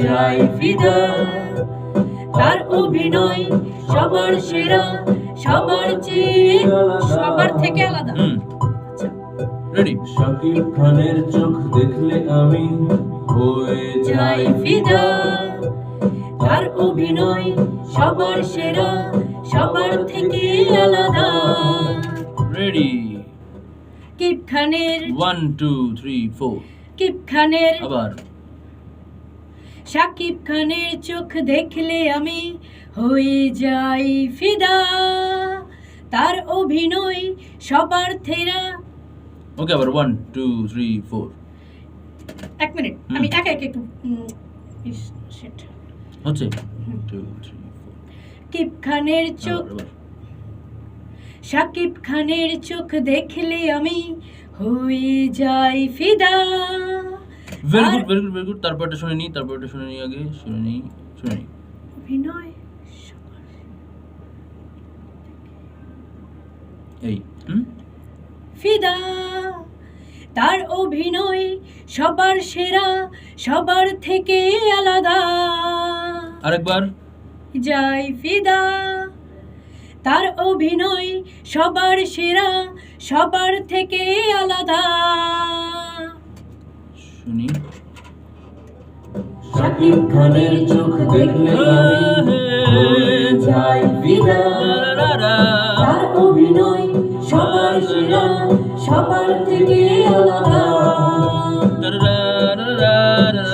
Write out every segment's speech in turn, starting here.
যাই ফিদা তার অভিনয় সবার সেরা সবার চেয়ে সবার থেকে আলাদা। রেডি শাকিব খানের চোখ দেখলে আমি হয়ে যাই ফিদা তার অভিনয় সবার সেরা সবার থেকে আলাদা। রেডি কিপ খানের one two three four keep খানের আবার। সাকিব খানের চোখ দেখলে আমি হয়ে যাই ফিদা। তার অভিনয় সবার থেরা ওকে আবার ওয়ান টু থ্রি ফোর এক মিনিট আমি একা একা একটু হচ্ছে। টু থ্রি খানের চোখ সাকিব খানের চোখ দেখলে আমি হয়ে যাই ফিদা। Very good very good very good তারপরটা শুনে নিই তারপরটা শুনে নিই আগে শুনে নিই শুনে নিই অভিনয় এই হুম? ফিদা তার অভিনয় সবার সেরা সবার থেকে আলাদা। আরেকবার। যাই ফিদা তার অভিনয় সবার সেরা সবার থেকে আলাদা শুনি শাকিব চোখ দেখলে হয়ে ফিদা তার অভিনয়, সবার সেরা সবার থেকে আলাদা।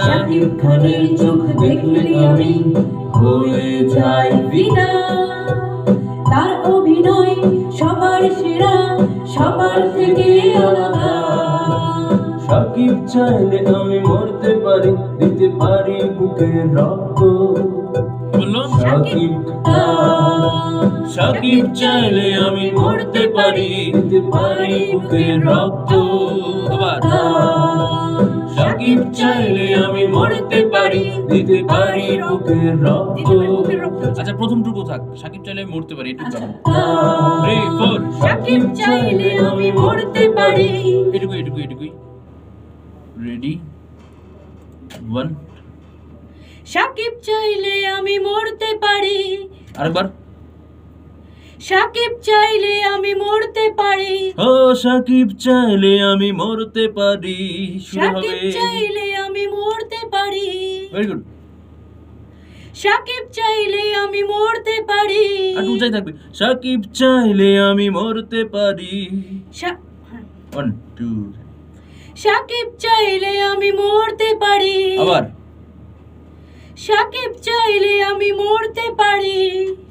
শাকিব খানের চোখ দেখলে আমি হয়ে যাই ফিদা তার অভিনয়, সবার সেরা শাকিব চাইলে আমি মরতে পারি দিতে পারি বুকে রক্ত। শাকিব সাকিব। চাইলে আমি মরতে পারি দিতে পারি বুকে রক্ত। সাকিব চাইলে আমি মরতে পারি দিতে পারি বুকে রক্ত। আচ্ছা প্রথমটুকু থাক। সাকিব চাইলে আমি মরতে পারি এটুকু থ্রি ফোর সাকিব চাইলে আমি মরতে পারি। এটুকু এটুকু এটুকুই। রেডি ওয়ান সাকিব চাইলে আমি মরতে পারি। আরেকবার। সাকিব চাইলে আমি মরতে পারি। ও সাকিব চাইলে আমি মরতে পারি। শুরু সাকিব হবে। চাইলে আমি মরতে পারি। ভেরি গুড সাকিব চাইলে আমি মরতে পারি। আর উঁচাই থাকবে। সাকিব চাইলে আমি মরতে পারি। সা- হ্যাঁ। ওয়ান টু সাকিব চাইলে আমি মরতে পারি। আবার? সাকিব চাইলে আমি মরতে পারি।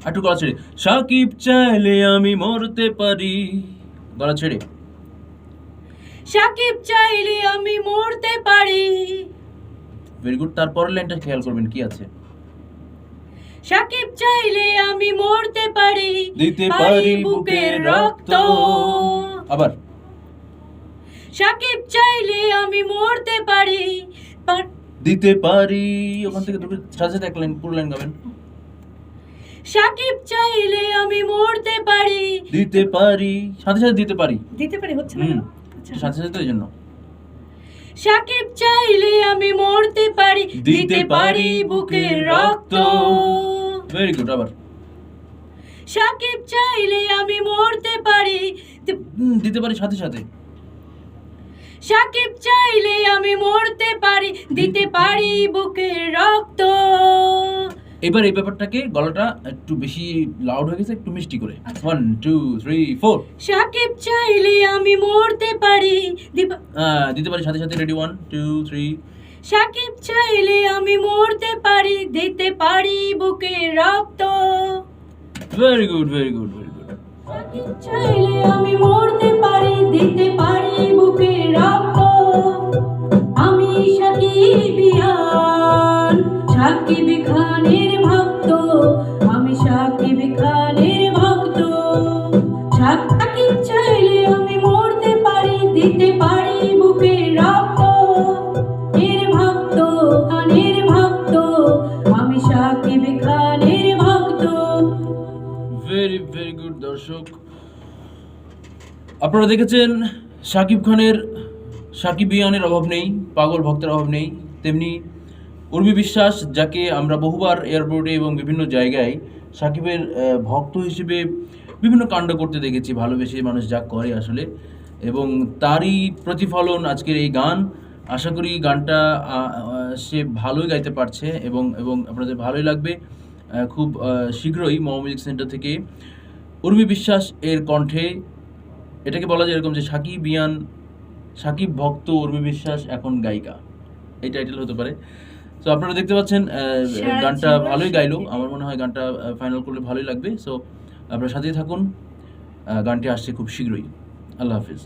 একটু গলা ছেড়ে। সাকিব চাইলে আমি মরতে পারি। গলা ছেড়ে। সাকিব চাইলে আমি মরতে পারি। ভেরি গুড তারপরের লাইনটা খেয়াল করবেন কি আছে। সাকিব চাইলে আমি মরতে পারি। দিতে পারি বুকের রক্ত। আবার? সাকিব চাইলে আমি মরতে পারি। দিতে পারি। ওখান থেকে দুটো সাথে সাথে এক লাইন পুরো লাইন গাবেন। সাকিব চাইলে আমি মরতে পারি। দিতে পারি। সাথে সাথে দিতে পারি। দিতে পারি হচ্ছে না? আচ্ছা। সাথে সাথে তো জন্য। সাকিব চাইলে আমি মরতে পারি। দিতে পারি বুকের রক্ত। ভেরি গুড আবার। সাকিব চাইলে আমি মরতে পারি। দিতে পারি সাথে সাথে। সাকিব চাইলে আমি মরতে পারি দিতে পারি বুকের রক্ত। এবার এই ব্যাপারটাকে গলাটা একটু বেশি লাউড হয়ে গেছে একটু মিষ্টি করে। One two three four Sakib চাইলে আমি মরতে পারি দিতে পারি সাথে সাথে ready one two three Sakib চাইলে আমি মরতে পারি দিতে পারি বুকের রক্ত। Very good very good very good Sakib চাইলে আমি মরতে পারি দিতে পারি রক্ত আমি সাকিবিয়ান সাকিব আমি সাকিব খানের ভক্ত। সাকিব ভেরি গুড দর্শক। আপনারা দেখেছেন শাকিব খানের সাকিবিয়ানের অভাব নেই, পাগল ভক্তের অভাব নেই, তেমনি উর্মি বিশ্বাস, যাকে আমরা বহুবার এয়ারপোর্টে এবং বিভিন্ন জায়গায় সাকিবের ভক্ত হিসেবে বিভিন্ন কাণ্ড করতে দেখেছি, ভালোবেসে মানুষ যা করে আসলে। এবং তারই প্রতিফলন আজকের এই গান। আশা করি গানটা সে ভালোই গাইতে পারছে এবং এবং আপনাদের ভালোই লাগবে। খুব শীঘ্রই মম মিউজিক সেন্টার থেকে উর্মি বিশ্বাস এর কণ্ঠে এটাকে বলা যায় এরকম যে সাকিব ইয়ান সাকিব ভক্ত উর্মি বিশ্বাস এখন গায়িকা। এই টাইটেল হতে পারে। তো আপনারা দেখতে পাচ্ছেন গানটা ভালোই গাইলো। আমার মনে হয় গানটা ফাইনাল করলে ভালোই লাগবে। সো আপনারা সাথেই থাকুন। গানটি আসছে খুব শীঘ্রই। আল্লাহ হাফিজ।